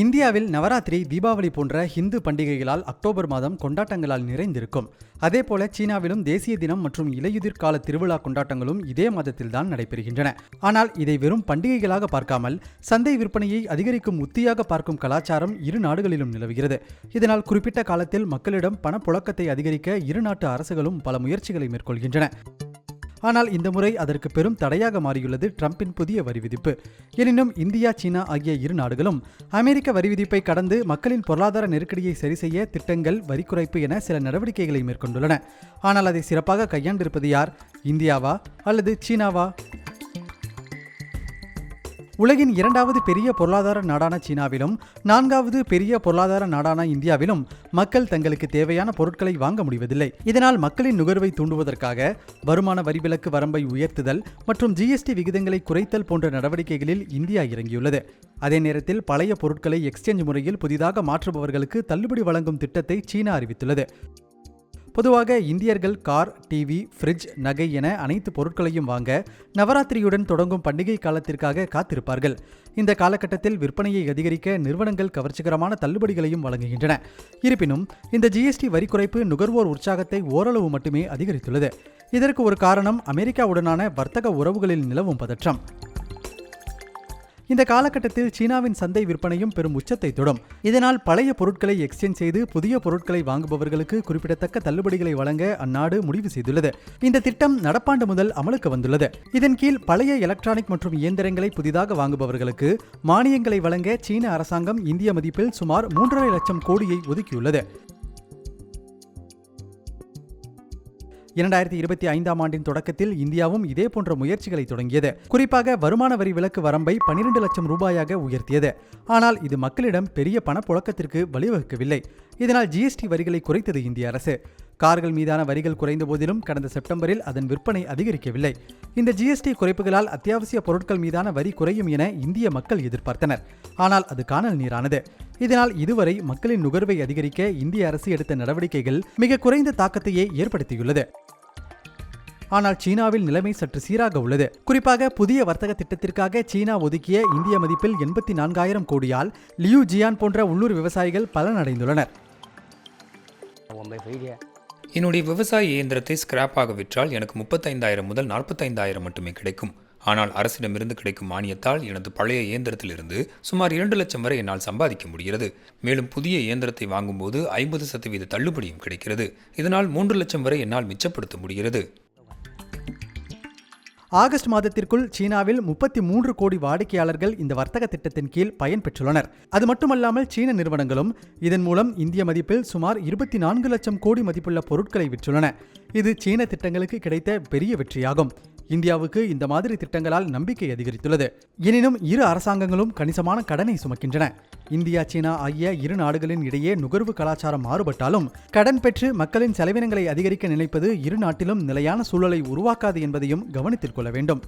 இந்தியாவில் நவராத்திரி தீபாவளி போன்ற ஹிந்து பண்டிகைகளால் அக்டோபர் மாதம் கொண்டாட்டங்களால் நிறைந்திருக்கும். அதேபோல சீனாவிலும் தேசிய தினம் மற்றும் இலையுதிர் கால திருவிழா கொண்டாட்டங்களும் இதே மாதத்தில்தான் நடைபெறுகின்றன. ஆனால் இதை வெறும் பண்டிகைகளாக பார்க்காமல் சந்தை விற்பனையை அதிகரிக்கும் உத்தியாக பார்க்கும் கலாச்சாரம் இரு நாடுகளிலும் நிலவுகிறது. இதனால் குறிப்பிட்ட காலத்தில் மக்களிடம் பணப்புழக்கத்தை அதிகரிக்க இரு நாட்டு அரசுகளும் பல முயற்சிகளை மேற்கொள்கின்றன. ஆனால் இந்த முறை அதற்கு பெரும் தடையாக மாறியுள்ளது ட்ரம்பின் புதிய வரி விதிப்பு. எனினும் இந்தியா சீனா ஆகிய இரு நாடுகளும் அமெரிக்க வரி விதிப்பை கடந்து மக்களின் பொருளாதார நெருக்கடியை சரி செய்ய திட்டங்கள் வரி குறைப்பு என சில நடவடிக்கைகளை மேற்கொண்டுள்ளன. ஆனால் அதை சிறப்பாக கையாண்டிருப்பது யார்? இந்தியாவா அல்லது சீனாவா? உலகின் இரண்டாவது பெரிய பொருளாதார நாடான சீனாவிலும் நான்காவது பெரிய பொருளாதார நாடான இந்தியாவிலும் மக்கள் தங்களுக்கு தேவையான பொருட்களை வாங்க முடிவதில்லை. இதனால் மக்களின் நுகர்வை தூண்டுவதற்காக வருமான வரிவிலக்கு வரம்பை உயர்த்துதல் மற்றும் ஜிஎஸ்டி விகிதங்களை குறைத்தல் போன்ற நடவடிக்கைகளில் இந்தியா இறங்கியுள்ளது. அதே நேரத்தில் பழைய பொருட்களை எக்ஸ்சேஞ்ச் முறையில் புதிதாக மாற்றுபவர்களுக்கு தள்ளுபடி வழங்கும் திட்டத்தை சீனா அறிவித்துள்ளது. பொதுவாக இந்தியர்கள் கார் டிவி ஃப்ரிட்ஜ் நகை என அனைத்து பொருட்களையும் வாங்க நவராத்திரியுடன் தொடங்கும் பண்டிகை காலத்திற்காக காத்திருப்பார்கள். இந்த காலகட்டத்தில் விற்பனையை அதிகரிக்க நிறுவனங்கள் கவர்ச்சிகரமான தள்ளுபடிகளையும் வழங்குகின்றன. இருப்பினும் இந்த ஜிஎஸ்டி வரி குறைப்பு நுகர்வோர் உற்சாகத்தை ஓரளவு மட்டுமே அதிகரித்துள்ளது. இதற்கு ஒரு காரணம் அமெரிக்காவுடனான வர்த்தக உறவுகளில் நிலவும் பதற்றம். இந்த காலகட்டத்தில் சீனாவின் சந்தை விற்பனையும் பெரும் உச்சத்தை தொடும். இதனால் பழைய பொருட்களை எக்ஸ்சேஞ்ச் செய்து புதிய பொருட்களை வாங்குபவர்களுக்கு குறிப்பிடத்தக்க தள்ளுபடிகளை வழங்க அந்நாடு முடிவு செய்துள்ளது. இந்த திட்டம் நடப்பாண்டு முதல் அமலுக்கு வந்துள்ளது. இதன் கீழ் பழைய எலக்ட்ரானிக் மற்றும் இயந்திரங்களை புதிதாக வாங்குபவர்களுக்கு மானியங்களை வழங்க சீன அரசாங்கம் இந்திய மதிப்பில் சுமார் மூன்றரை லட்சம் கோடியை ஒதுக்கியுள்ளது. இரண்டாயிரத்தி இருபத்தி ஐந்தாம் ஆண்டின் தொடக்கத்தில் இந்தியாவும் இதே போன்ற முயற்சிகளை தொடங்கியது. குறிப்பாக வருமான வரி விலக்கு வரம்பை பனிரெண்டு லட்சம் ரூபாயாக உயர்த்தியது. ஆனால் இது மக்களிடம் பெரிய பணப்புழக்கத்திற்கு வழிவகுக்கவில்லை. இதனால் ஜிஎஸ்டி வரிகளை குறைத்தது இந்திய அரசு. கார்கள் மீதான வரிகள் குறைந்த போதிலும் கடந்த செப்டம்பரில் அதன் விற்பனை அதிகரிக்கவில்லை. இந்த ஜிஎஸ்டி குறைப்புகளால் அத்தியாவசிய பொருட்கள் மீதான வரி குறையும் என இந்திய மக்கள் எதிர்பார்த்தனர். ஆனால் அது காணல் நீரானது. இதனால் இதுவரை மக்களின் நுகர்வை அதிகரிக்க இந்திய அரசு எடுத்த நடவடிக்கைகள் மிக குறைந்த தாக்கத்தையே ஏற்படுத்தியுள்ளது. ஆனால் சீனாவில் நிலைமை சற்று சீராக உள்ளது. குறிப்பாக புதிய வர்த்தக திட்டத்திற்காக சீனா ஒதுக்கிய இந்திய மதிப்பில் எண்பத்தி நான்காயிரம் கோடியால் லியூ ஜியான் போன்ற உள்ளூர் விவசாயிகள் பலனடைந்துள்ளனர். என்னுடைய விவசாய இயந்திரத்தை ஸ்கிராப்பாக விற்றால் எனக்கு முப்பத்தைந்தாயிரம் முதல் நாற்பத்தைந்தாயிரம் மட்டுமே கிடைக்கும். ஆனால் அரசிடமிருந்து கிடைக்கும் மானியத்தால் எனது பழைய இயந்திரத்திலிருந்து சுமார் இரண்டு லட்சம் வரை என்னால் சம்பாதிக்க முடிகிறது. மேலும் புதிய இயந்திரத்தை வாங்கும்போது ஐம்பது சதவீத தள்ளுபடியும் கிடைக்கிறது. இதனால் மூன்று லட்சம் வரை என்னால் மிச்சப்படுத்த முடிகிறது. ஆகஸ்ட் மாதத்திற்குள் சீனாவில் முப்பத்தி மூன்று கோடி வாடிக்கையாளர்கள் இந்த வர்த்தக திட்டத்தின் கீழ் பயன்பெற்றுள்ளனர். அது மட்டுமல்லாமல் சீன நிறுவனங்களும் இதன் மூலம் இந்திய மதிப்பில் சுமார் இருபத்தி நான்கு லட்சம் கோடி மதிப்புள்ள பொருட்களை விற்றுள்ளன. இது சீன திட்டங்களுக்கு கிடைத்த பெரிய வெற்றியாகும். இந்தியாவுக்கு இந்த மாதிரி திட்டங்களால் நம்பிக்கை அதிகரித்துள்ளது. எனினும் இரு அரசாங்கங்களும் கணிசமான கடனை சுமக்கின்றன. இந்தியா சீனா ஆகிய இரு நாடுகளின் இடையே நுகர்வு கலாச்சாரம் மாறுபட்டாலும் கடன் பெற்று மக்களின் செலவினங்களை அதிகரிக்க நினைப்பது இரு நாட்டிலும் நிலையான சூழலை உருவாக்காது என்பதையும் கவனத்தில் கொள்ள வேண்டும்.